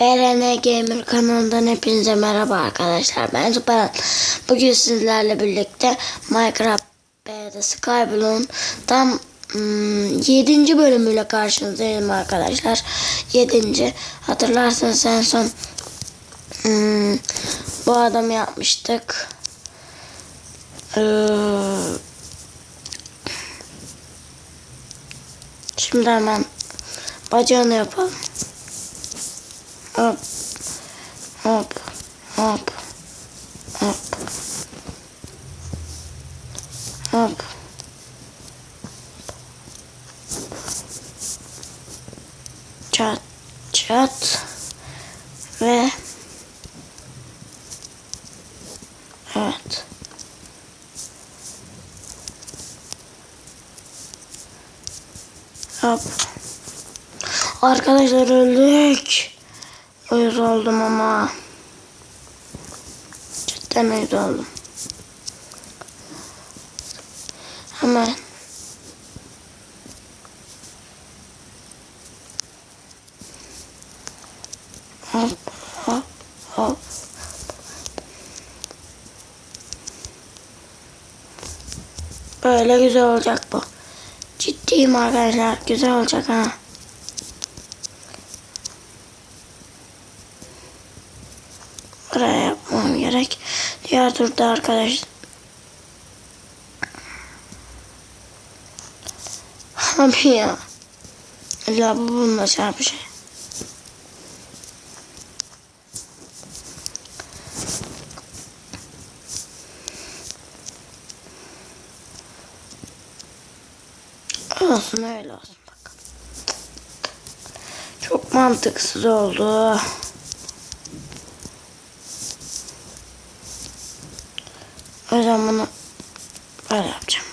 BRN Gamer kanalından hepinize merhaba arkadaşlar. Ben Süper. Bugün sizlerle birlikte Minecraft B'de Skyblock'un tam hmm, 7. bölümüyle karşınızdayım arkadaşlar. 7. Hatırlarsanız en son hmm, bu adamı yapmıştık. Ee, şimdi hemen bacağını yapalım. Hop. Hop. Hop. Hop. Hop. Çat. Çat. Ve Evet. Hop. Arkadaşlar öldük. Uyuz oldum ama. Cidden uyuz oldum. Hemen. Hop hop hop. Böyle güzel olacak bu. Ciddiyim arkadaşlar. Güzel olacak ha. Buraya yapmam gerek. Diğer turda arkadaş. Abi ya. İlla bu bununla çarpışıyor. Olsun öyle olsun bak. Çok mantıksız oldu. O yüzden bunu böyle yapacağım.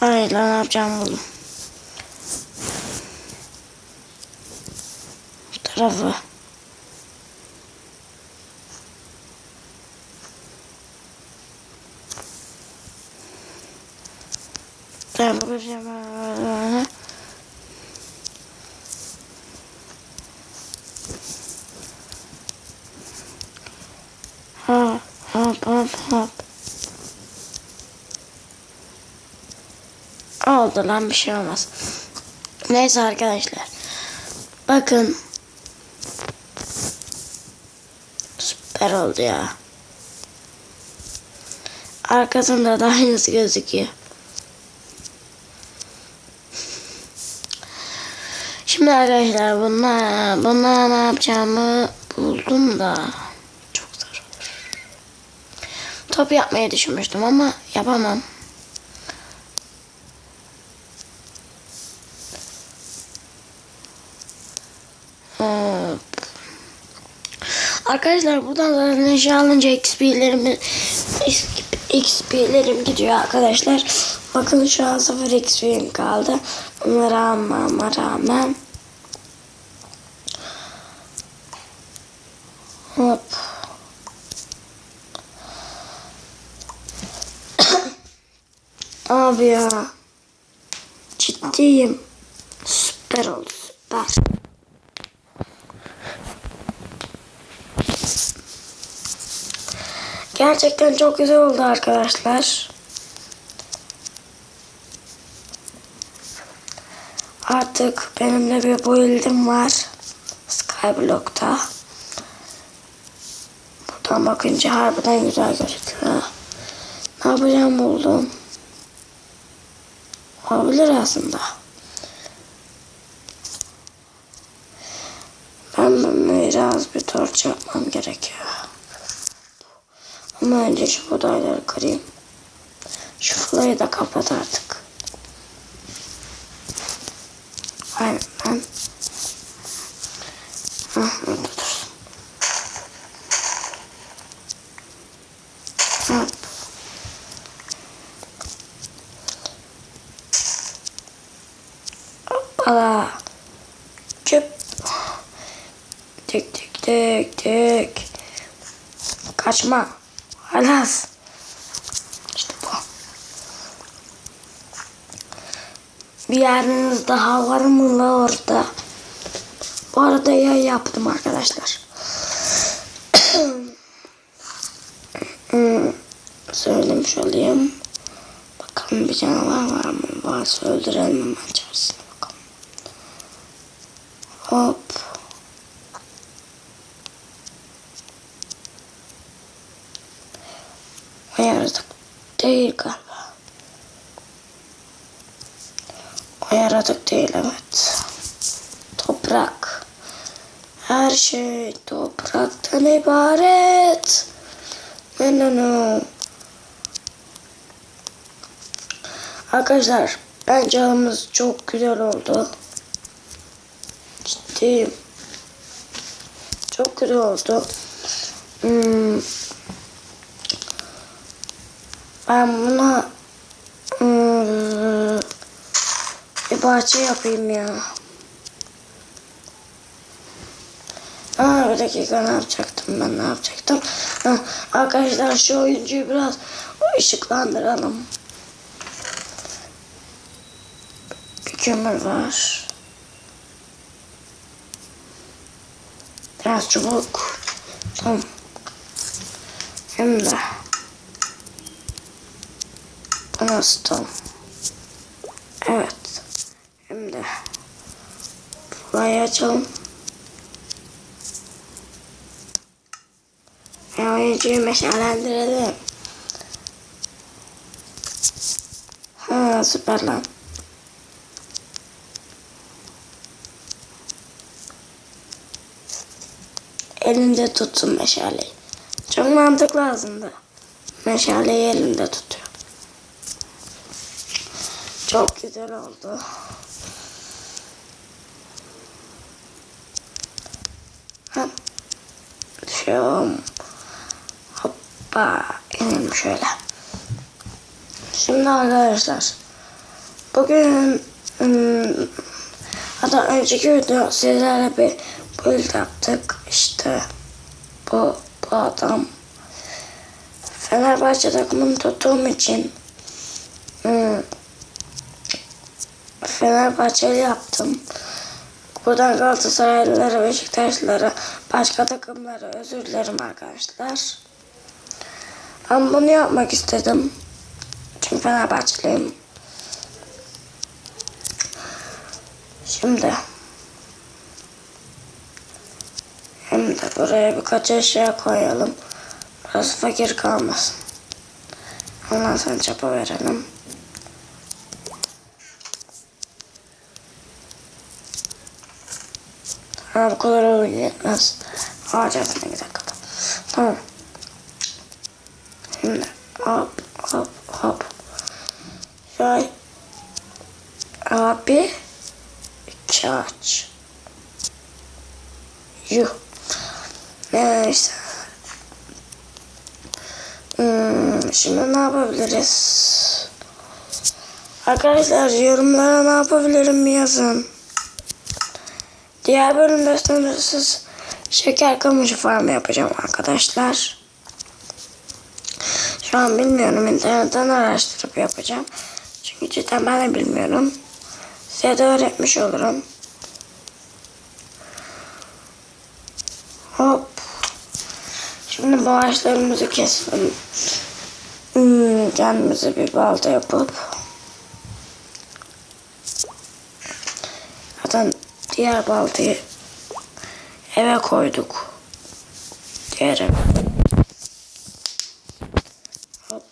Hayır lan ne yapacağım buldum. Bu tarafı. Tamam bakacağım. Hop hop hop hop. Oldu lan bir şey olmaz. Neyse arkadaşlar. Bakın. Süper oldu ya. Arkasında da aynısı gözüküyor. Şimdi arkadaşlar bunlar, bunlar ne yapacağımı buldum da çok zor olur. Top yapmayı düşünmüştüm ama yapamam. Hop. Arkadaşlar buradan zaten eşya alınca XP'lerim XP'lerim gidiyor arkadaşlar. Bakın şu an 0 XP'm kaldı. Bunları almama rağmen Hop. Abi ya. Ciddiyim. Süper oldu süper. Gerçekten çok güzel oldu arkadaşlar. Artık benim de bir build'im var. Skyblock'ta. Buradan bakınca harbiden güzel gözüküyor. Ne yapacağım buldum. Olabilir aslında. Ben bunu biraz bir torç yapmam gerekiyor. Ama önce şu budayları kırayım. Şu flayı da kapat artık. Tek tek tek tek. Kaçma. Halas. İşte bu. Bir yeriniz daha var mı la orada? Bu arada yay yaptım arkadaşlar. Söylemiş olayım. Bakalım bir canavar var mı? Varsa öldürelim hemen içerisine bakalım. Hop. O yaratık değil galiba. O yaratık değil evet. Toprak. Her şey topraktan ibaret. No no no. Arkadaşlar bence ağımız çok güzel oldu. Ciddiyim. Çok güzel oldu. Hmm. Ben buna hmm, bir bahçe yapayım ya. Aa, bir dakika ne yapacaktım ben ne yapacaktım? Ha, arkadaşlar şu oyuncuyu biraz ışıklandıralım. Kömür var. Biraz çubuk. Tamam. Hem de bu nasıl tam? Evet. Hem de burayı açalım. Ve oyuncuyu meşalendirelim. Ha süper lan. Elinde tutsun meşaleyi. Çok mantıklı aslında. Meşaleyi elinde tutuyor. Çok güzel oldu. Ha. Düşüyorum. Hoppa. İnelim şöyle. Şimdi arkadaşlar. Bugün ım, hatta önceki video sizlerle bir build yaptık. İşte bu, bu adam Fenerbahçe takımını tuttuğum için ım, Fenerbahçeli yaptım. Buradan Galatasaraylılara, Beşiktaşlılara, başka takımlara özür dilerim arkadaşlar. Ben bunu yapmak istedim. Çünkü Fenerbahçeliyim. Şimdi hem de buraya birkaç eşya koyalım. Biraz fakir kalmasın. Ondan sonra çapa verelim. Ha bu kadar olur yetmez. Ağaç altına gidelim. Tamam. Şimdi hop hop hop. Şöyle. Abi. Ağaç. Yuh. Neyse. Hmm, şimdi ne yapabiliriz? Arkadaşlar yorumlara ne yapabilirim yazın. Diğer bölümde sınırsız şeker kamışı farmı yapacağım arkadaşlar. Şu an bilmiyorum internetten araştırıp yapacağım. Çünkü cidden ben de bilmiyorum. Size de öğretmiş olurum. Hop. Şimdi bu ağaçlarımızı keselim. Hmm, kendimize bir balta yapıp. Zaten diğer baltayı eve koyduk. Diğer eve. Hop.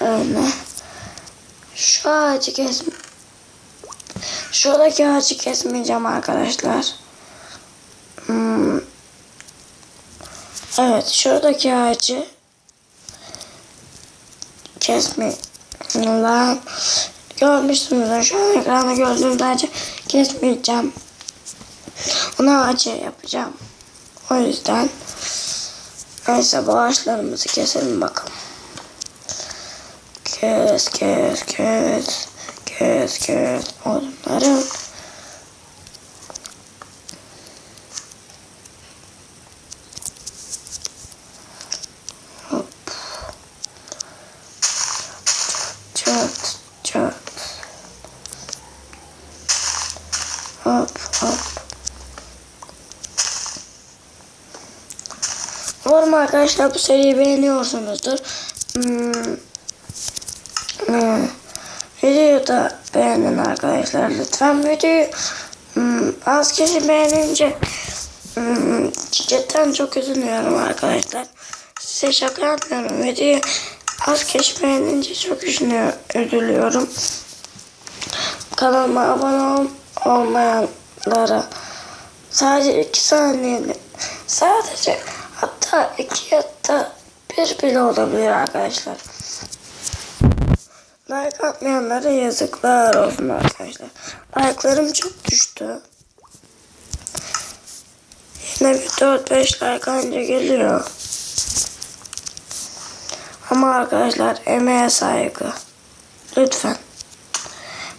Öyle. Şu ağacı kes. Şuradaki ağacı kesmeyeceğim arkadaşlar. Hmm. Evet şuradaki ağacı kesme lan görmüşsünüz şu an ekranda gördüğünüz ağacı kesmeyeceğim. Onu ağacı yapacağım. O yüzden neyse bu ağaçlarımızı keselim bakalım. Kes kes kes kes kes onları Umarım arkadaşlar bu seriyi beğeniyorsunuzdur. Hmm. Hmm. Videoyu da beğenin arkadaşlar lütfen. Videoyu hmm, az kişi beğenince hmm, cidden çok üzülüyorum arkadaşlar. Size şaka yapmıyorum. Videoyu az kişi beğenince çok üzülüyorum. Kanalıma abone ol olmayan olmayanlara sadece iki saniyeli sadece hatta iki hatta bir bile olabilir arkadaşlar. Like atmayanlara yazıklar olsun arkadaşlar. Like'larım çok düştü. Yine bir 4-5 like anca geliyor. Ama arkadaşlar emeğe saygı. Lütfen.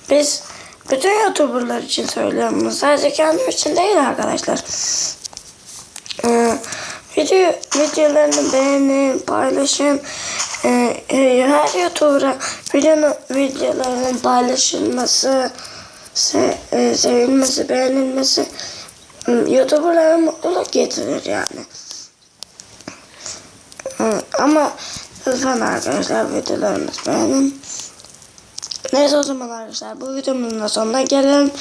Biz bütün YouTuber'lar için söylüyorum bunu. Sadece kendim için değil arkadaşlar. Ee, video, videolarını beğenin, paylaşın. Ee, e, her YouTuber'a videonun, videolarının paylaşılması, se, e, sevilmesi, beğenilmesi e, YouTuber'lara mutluluk getirir yani. Ee, ama lütfen arkadaşlar videolarımızı beğenin. Neyse o zaman arkadaşlar bu videomuzun da sonuna gelelim.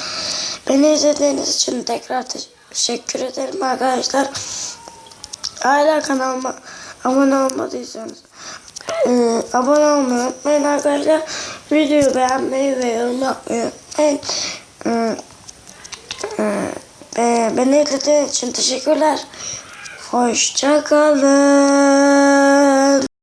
Beni izlediğiniz için tekrar teşekkür ederim arkadaşlar. Hala kanalıma abone olmadıysanız e, abone olmayı unutmayın arkadaşlar. Videoyu beğenmeyi ve yorum yapmayı unutmayın. E, e, beni izlediğiniz için teşekkürler. Hoşçakalın.